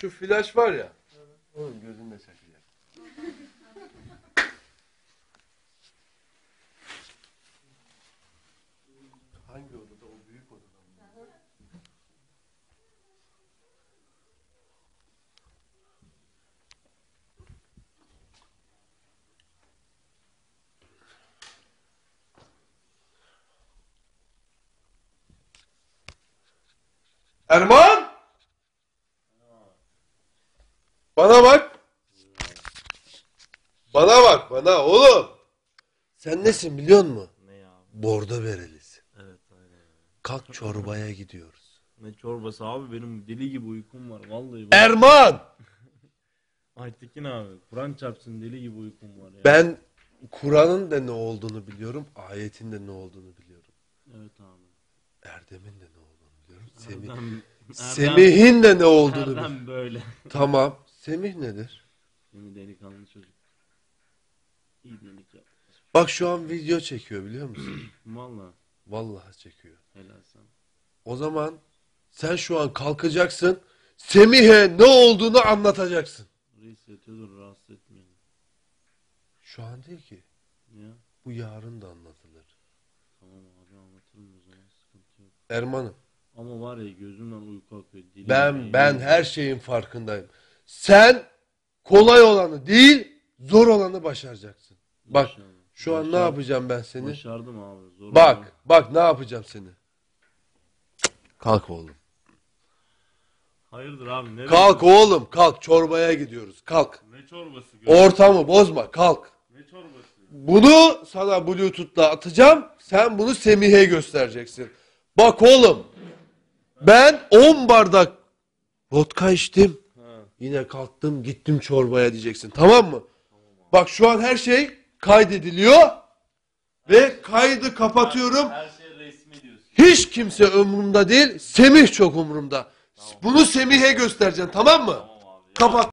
Şu flash var ya. Onun gözünde çakacak. Hangi odada? O büyük odada mı? Erman! Bana bak. Bana bak bana oğlum. Sen nesin biliyor musun? Ne ya? Bordo berelisin. Evet aynen. Kalk çorbaya gidiyoruz. Ne çorbası abi benim deli gibi uykum var vallahi. Ben... Erman! Aytekin abi Kur'an çarpsın deli gibi uykum var ya. Ben Kur'an'ın da ne olduğunu biliyorum. Ayetin de ne olduğunu biliyorum. Evet abi. Erdem'in de ne olduğunu biliyorum. Semih. Erdem, Semih'in de ne olduğunu biliyorum. Erdem böyle. Tamam. Semih nedir? Semih delikanlı çocuk. İyi delik yap. Bak şu an video çekiyor biliyor musun? Valla Vallahi çekiyor. helal sana. O zaman sen şu an kalkacaksın. Semih'e ne olduğunu anlatacaksın. Reis yatıyordur rahatsız etmeyin. Şu an değil ki. Ya Bu yarın da anlatılır. tamam abi anlatırım o zaman sıkıntı yok. Erman'ım Ama var ya gözümden uyku akıyor. Ben ben her şeyin farkındayım. Sen kolay olanı değil zor olanı başaracaksın. Bak İnşallah. şu an ne yapacağım ben seni? Başardım abi. Zor Bak oldu. bak ne yapacağım seni. Kalk oğlum. Hayırdır abi ne Kalk oğlum kalk çorbaya gidiyoruz kalk. Ne çorbası? gö- Ortamı bozma kalk. Ne çorbası? Bunu sana bluetooth'la atacağım. Sen bunu Semih'e göstereceksin. Bak oğlum. Ben 10 bardak vodka içtim. Yine kalktım gittim çorbaya diyeceksin. Tamam mı? Bak şu an her şey kaydediliyor. Ve kaydı kapatıyorum. Her şey resmi diyorsun. Hiç kimse umurumda değil. Semih çok umurumda. Bunu Semih'e göstereceksin tamam mı? Kapat.